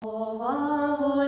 Ховало